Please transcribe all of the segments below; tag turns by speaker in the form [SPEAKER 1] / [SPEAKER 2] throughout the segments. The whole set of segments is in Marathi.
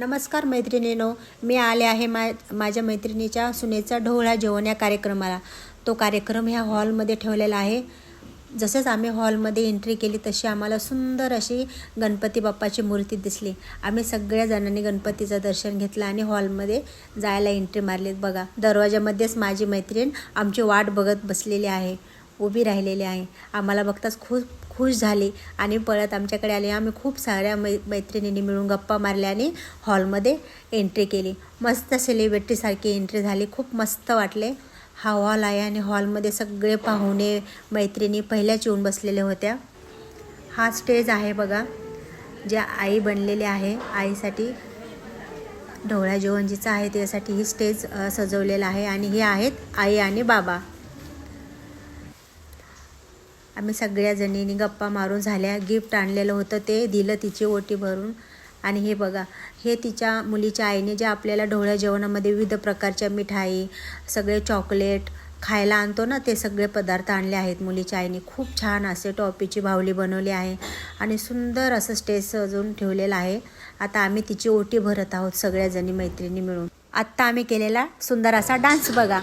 [SPEAKER 1] नमस्कार मैत्रिणीनो मी आले आहे मा माझ्या मैत्रिणीच्या सुनेचा ढोळा जेवण या कार्यक्रमाला. तो कार्यक्रम ह्या हॉलमध्ये ठेवलेला आहे. जसंच आम्ही हॉलमध्ये एंट्री केली तशी आम्हाला सुंदर अशी गणपती बाप्पाची मूर्ती दिसली. आम्ही सगळ्या जणांनी गणपतीचं दर्शन घेतलं आणि हॉलमध्ये जायला एंट्री मारलीत. बघा दरवाजामध्येच माझी मैत्रीण आमची वाट बघत बसलेली आहे उभी राहिलेली आहे. आम्हाला बघताच खूप खुश झाली आणि पळत आमच्याकडे आली. आम्ही खूप साऱ्या मै मैत्रिणींनी मिळून गप्पा मारल्या आणि हॉलमध्ये एंट्री केली. मस्त सेलिब्रिटीसारखी एंट्री झाली. खूप मस्त वाटले. हा हॉल आहे आणि हॉलमध्ये सगळे पाहुणे मैत्रिणी पहिल्याच येऊन बसलेल्या होत्या. हा स्टेज आहे बघा ज्या आई बनलेली आहे. आईसाठी ढोळ्या जेवणजीचं आहे. त्यासाठी ही स्टेज सजवलेला आहे. आणि हे आहेत आई आणि बाबा. आम्ही सगळ्या जणींनी गप्पा मारून झाल्या. गिफ्ट आणलेलं होतं ते दिलं तिची ओटी भरून. आणि हे बघा हे तिच्या मुलीच्या आईने जे आपल्याला ढोळ्या जेवणामध्ये विविध प्रकारच्या मिठाई सगळे चॉकलेट खायला आणतो ना ते सगळे पदार्थ आणले आहेत मुलीच्या आईने. खूप छान असे टॉपीची बाहुली बनवली आहे आणि सुंदर असं स्टेज सजवून ठेवलेलं आहे. आता आम्ही तिची ओटी भरत आहोत सगळ्याजणी मैत्रिणी मिळून. आत्ता आम्ही केलेला सुंदर असा डान्स बघा.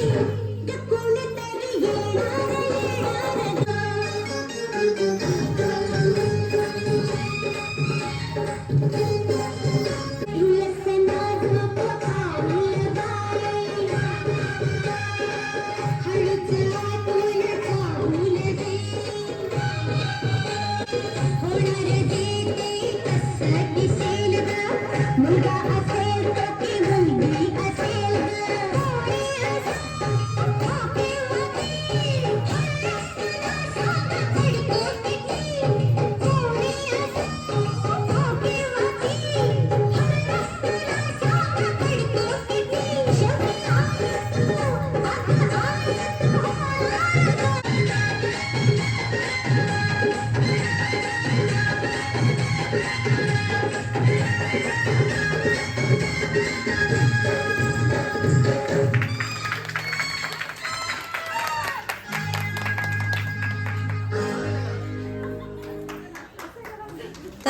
[SPEAKER 2] Thank you.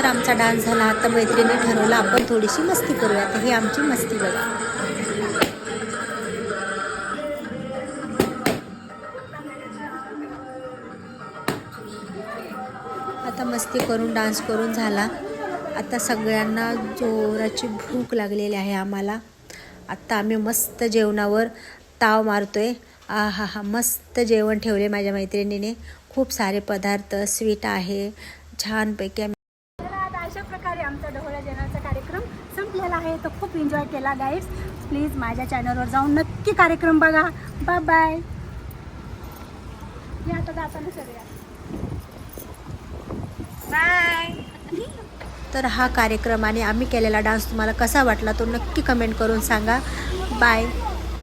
[SPEAKER 2] तर
[SPEAKER 1] आमचा डान्स झाला आता मैत्रिणी ठरवलं आपण थोडीशी मस्ती करूया तर ही आमची मस्ती बघा. आता मस्ती करून डान्स करून झाला. आता सगळ्यांना जोराची भूक लागलेली आहे आम्हाला. आत्ता आम्ही मस्त जेवणावर ताव मारतोय. आ हा हा मस्त जेवण ठेवले माझ्या मैत्रिणीने. खूप सारे पदार्थ स्वीट आहे. छानपैकी आम्ही
[SPEAKER 2] तर आता अशा प्रकारे आमचा ढोळ्या जेवणाचा कार्यक्रम संपलेला आहे तो खूप एन्जॉय केला गाईड्स प्लीज माझ्या चॅनलवर जाऊन नक्की कार्यक्रम बघा. बाय बाय या आता जाताना सगळ्या. बाय
[SPEAKER 1] तर हा कार्यक्रमाने आम्ही केलेला डान्स तुम्हाला कसा वाटला तो नक्की कमेंट करून सांगा. बाय